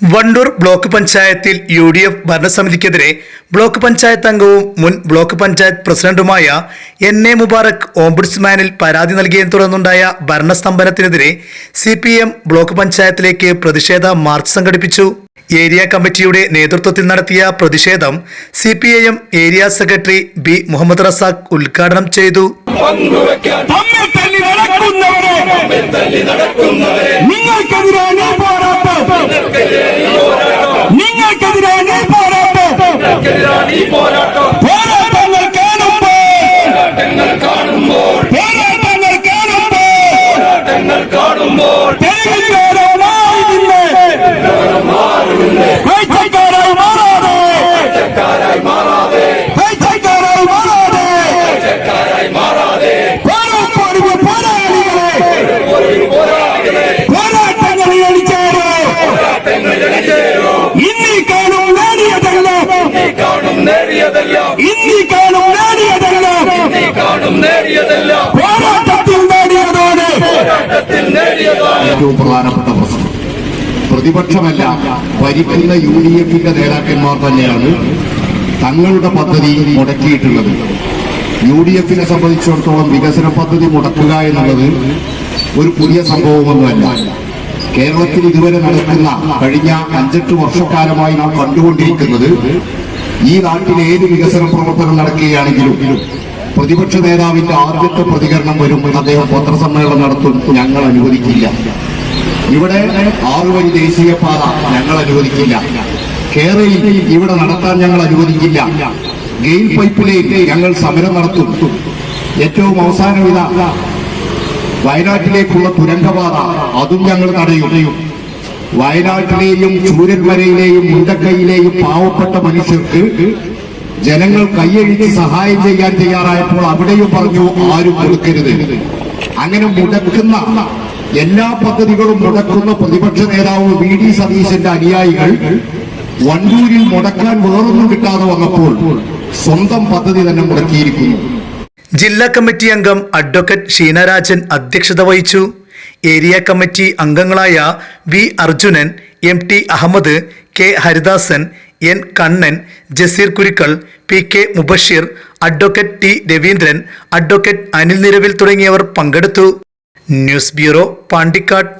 Wandoor block പഞ്ചായത്തിൽ U D F ഭരണസമിതിക്കെതിരെ block panchayat അംഗവും മുൻ ബ്ലോക്ക് പഞ്ചായത്ത് പ്രസിഡന്റുമായ എൻ എ മുബാറക് ഓംബുഡ്സ്മാനിൽ പരാതി നൽകിയതിനെ തുടർന്നുണ്ടായ ഭരണസ്തംഭനത്തിനെതിരെ സി പി എം ബ്ലോക്ക് പഞ്ചായത്തിലേക്ക് പ്രതിഷേധ മാർച്ച് സംഘടിപ്പിച്ചു. ഏരിയ കമ്മിറ്റിയുടെ നേതൃത്വത്തിൽ നടത്തിയ പ്രതിഷേധം C P I M area secretary B Muhammad Razak ഉദ്ഘാടനം ചെയ്തു. തമ്മിൽ ഈ പോരാട്ടം ഏറ്റവും പ്രധാനപ്പെട്ട പ്രശ്നം. പ്രതിപക്ഷമല്ല ഭരിക്കുന്ന യു ഡി എഫിന്റെ നേതാക്കന്മാർ തന്നെയാണ് തങ്ങളുടെ പദ്ധതി മുടക്കിയിട്ടുള്ളത്. യു ഡി എഫിനെ സംബന്ധിച്ചിടത്തോളം വികസന പദ്ധതി മുടക്കുക എന്നുള്ളത് ഒരു പുതിയ സംഭവമൊന്നുമല്ല. കേരളത്തിൽ ഇതുവരെ നടക്കുന്ന കഴിഞ്ഞ അഞ്ചെട്ട് വർഷക്കാലമായി നാം കണ്ടുകൊണ്ടിരിക്കുന്നത് ഈ നാട്ടിൽ ഏത് വികസന പ്രവർത്തനം നടക്കുകയാണെങ്കിലും പ്രതിപക്ഷ നേതാവിന്റെ ആദ്യത്തെ പ്രതികരണം വരും അദ്ദേഹം പത്രസമ്മേളനം നടത്തും. ഞങ്ങൾ അനുവദിക്കില്ല. ഇവിടെ ആറുവരി ദേശീയപാത ഞങ്ങൾ അനുവദിക്കില്ല. കേരളയിൽ ഇവിടെ നടത്താൻ ഞങ്ങൾ അനുവദിക്കില്ല. ഗെയിൽ പൈപ്പിലേക്ക് ഞങ്ങൾ സമരം നടത്തും. ഏറ്റവും അവസാനം ഇതാ വയനാട്ടിലേക്കുള്ള തുരങ്കപാത അതും ഞങ്ങൾ തടയും. വയനാട്ടിലെയും ചൂരന്മരയിലെയും മുണ്ടക്കൈയിലെയും പാവപ്പെട്ട മനുഷ്യർക്ക് ജനങ്ങൾ കൈയഴിച്ച് സഹായം ചെയ്യാൻ തയ്യാറായപ്പോൾ അവിടെയും പറഞ്ഞു ആരും കൊടുക്കരുത്. അങ്ങനെ മുടക്കുന്ന എല്ലാ പദ്ധതികളും മുടക്കുന്ന പ്രതിപക്ഷ നേതാവ് വി ഡി സതീശന്റെ അനുയായികൾ വണ്ടൂരിൽ മുടക്കാൻ വേറൊന്നും കിട്ടാതെ വന്നപ്പോൾ സ്വന്തം പദ്ധതി തന്നെ മുടക്കിയിരിക്കുന്നു. ജില്ലാ കമ്മിറ്റി അംഗം അഡ്വക്കേറ്റ് ഷീനരാജൻ അധ്യക്ഷത വഹിച്ചു. ഏരിയ കമ്മിറ്റി അംഗങ്ങളായ V Arjunan M T Ahammed K Haridasan N. Kannan Jaseer Kurukkal P. K. Mubasheer advocate T. Raveendran advocate Anil Niravil തുടങ്ങിയവർ പങ്കെടുത്തു. News bureau Pandikkad.